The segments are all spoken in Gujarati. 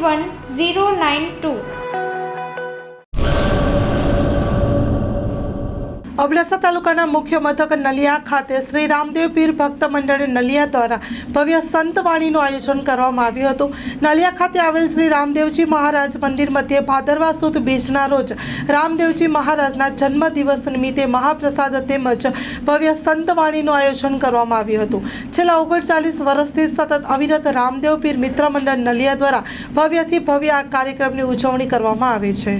One zero nine two. Abdasa તાલુકાના મુખ્ય મથક નલિયા ખાતે શ્રી રામદેવ પીર ભક્ત મંડળ નલિયા દ્વારા ભવ્ય સંતવાણીનું આયોજન કરવામાં આવ્યું હતું. નલિયા ખાતે આવેલ શ્રી રામદેવજી મહારાજ મંદિર મધ્યે ભાદરવા સુદ બીજના રોજ રામદેવજી મહારાજના જન્મદિવસ નિમિત્તે મહાપ્રસાદ તેમજ ભવ્ય સંતવાણીનું આયોજન કરવામાં આવ્યું હતું. છેલ્લા ઓગણચાલીસ વર્ષથી સતત અવિરત રામદેવ પીર મિત્ર મંડળ નલિયા દ્વારા ભવ્યથી ભવ્ય આ કાર્યક્રમની ઉજવણી કરવામાં આવે છે.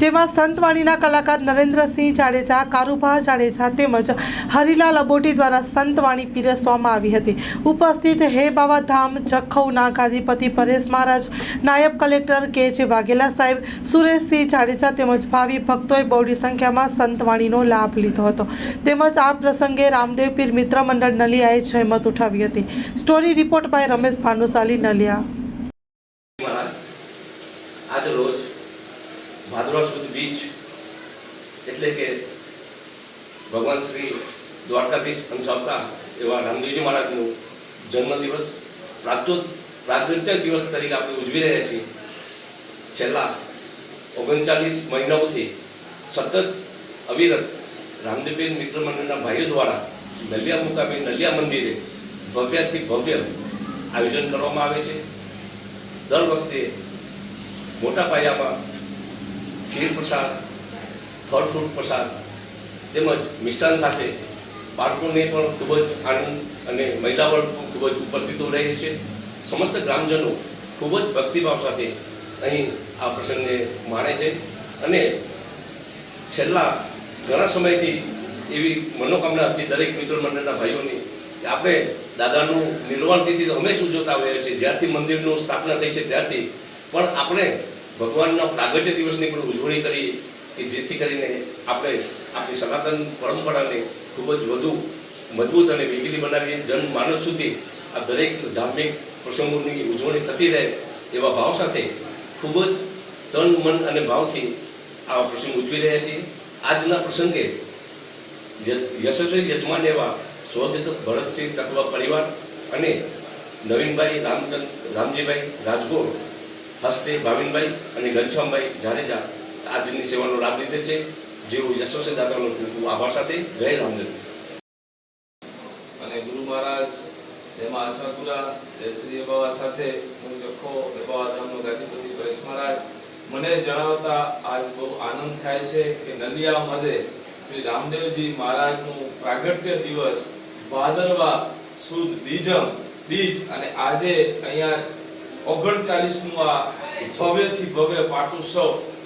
જેમાં સંતવાણીના કલાકાર નરેન્દ્રસિંહ જાડેજા, કારુભા જાડેજા તેમજ હરિલાલ અબોટી દ્વારા સંતવાણી પીરસવામાં આવી હતી. ઉપસ્થિત હે બાવા ધામ જખૌના ગાદીપતિ પરેશ મહારાજ, નાયબ કલેક્ટર કે જે વાઘેલા સાહેબ, સુરેશસિંહ જાડેજા તેમજ ભાવિ ભક્તોએ બહોળી સંખ્યામાં સંતવાણીનો લાભ લીધો હતો. તેમજ આ પ્રસંગે રામદેવ પીર મિત્ર મંડળ નલિયાએ જહેમત ઉઠાવી હતી. Story report by Ramesh Bhanushali Naliya. આજ રોજ ભાદરવા સુદ બીચ એટલે કે ભગવાન શ્રી દ્વારકાધીશ અંશાવતા એવા રામદેવજી મહારાજનું જન્મદિવસ પ્રાગૃત પ્રાગૃત્ય દિવસ તરીકે આપણે ઉજવી રહ્યા છીએ. છેલ્લા ઓગણચાલીસ મહિનાઓથી સતત અવિરત રામદેવબેન મિત્ર મંડળના ભાઈઓ દ્વારા નલિયા મુકામે નલિયા મંદિરે ભવ્યથી ભવ્ય આયોજન કરવામાં આવે છે. દર વખતે મોટા પાયામાં ખીર પ્રસાદ, ફળ ફ્રૂટ પ્રસાદ તેમજ મિષ્ટાન સાથે બાળકોને પણ ખૂબ જ આનંદ અને મહિલા પણ ખૂબ જ ઉપસ્થિત રહે છે. સમસ્ત ગ્રામજનો ખૂબ જ ભક્તિભાવ સાથે અહીં આ પ્રસંગને માણે છે અને છેલ્લા ઘણા સમયથી એવી મનોકામના હતી દરેક મિત્ર મંડળના ભાઈઓની આપણે દાદાનું નિર્વાણ તિથિ હંમેશા ઉજવતા હોઈએ છીએ. જ્યારથી મંદિરનું સ્થાપના થઈ છે ત્યારથી. પણ આપણે ભગવાનના પ્રાગટ્ય દિવસની પણ ઉજવણી કરી કે જેથી કરીને આપણે આપણી સનાતન પરંપરાને ખૂબ જ વધુ મજબૂત અને વેગીલી બનાવીએ. જનમાનસ સુધી આ દરેક ધાર્મિક પ્રસંગોની ઉજવણી થતી રહે એવા ભાવ સાથે ખૂબ જ તન, મન અને ભાવથી આ પ્રસંગ ઉજવી રહ્યા છીએ. આજના પ્રસંગે યશસ્વી યજમાન એવા સ્વગત ભરતસિંહ તત્વ પરિવાર અને નવીનભાઈ રામચંદ, રામજીભાઈ રાજગોર હસ્તે ભાવિનભાઈ અને ઘનશ્યામભાઈ. જાડેજા આજની સેવાનો લાભ લીધે છે. જેઓ યશસ્વી ખૂબ આભાર સાથે જય રામદેવ. અને ગુરુ મહારાજ, એમાં આશાપુરા જયશ્રી અબાવા સાથે હું જખો અબાવા ધામનો ગાદીપતિ સુરેશ મહારાજ. મને જણાવતા આજ બહુ આનંદ થાય છે કે નલિયા મધે શ્રી રામદેવજી મહારાજનું પ્રાગટ્ય દિવસ ભાદરવા સુદ બીજમ, બીજ અને આજે અહીંયા ઓગણચાલીસમું આ ભવ્યથી ભવ્ય પાટોત્સવ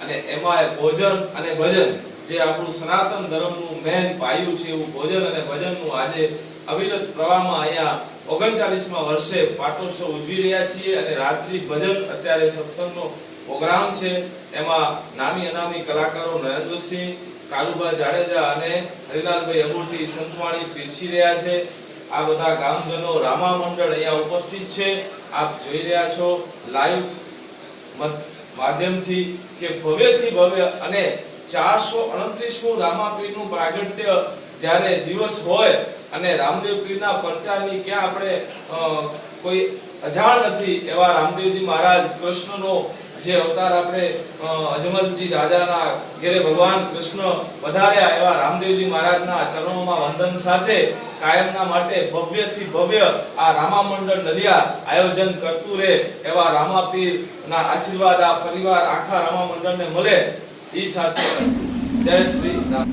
અને એમાં ભોજન અને ભજન જે આપણું સનાતન ધર્મનું મેન પાયું છે એવું ભોજન અને ભજનનું આજે અવિરત પ્રવાહમાં અહીંયા ઓગણચાલીસમાં વર્ષે પાટોત્સવ ઉજવી રહ્યા છીએ અને રાત્રિ ભજન અત્યારે સત્સંગનો પ્રોગ્રામ છે. એમાં નામી અનામી કલાકારો નરેન્દ્રસિંહ કાલુભા જાડેજા અને હરિલાલભાઈ અબોટી સંતવાણી પીરસી રહ્યા છે. આ બધા ગામજનો રામા મંડળ અહીંયા ઉપસ્થિત છે. આપ જોઈ રહ્યા છો લાઈવ માધ્યમથી કે ભવ્યથી ભવ્ય અને ચારસો અડત્રીસમું રામાપીરનું પ્રાગટ્ય જ્યારે દિવસ હોય અને રામદેવ પીરના પ્રચારની ક્યાં આપણે કોઈ અજાણ નથી એવા રામદેવજી મહારાજ કૃષ્ણનો જે અવતાર આપણે અજમલજી રાજાના ઘેરે ભગવાન કૃષ્ણ વધાર્યા એવા રામદેવજી મહારાજના ચરણોમાં વંદન સાથે કાયમના માટે ભવ્યથી ભવ્ય આ રામા મંડળ નલિયા આયોજન કરતું રહે એવા રામાપીરના આશીર્વાદ આ પરિવાર આખા રામા મંડળને મળે. એ સાથે જય શ્રી રામ.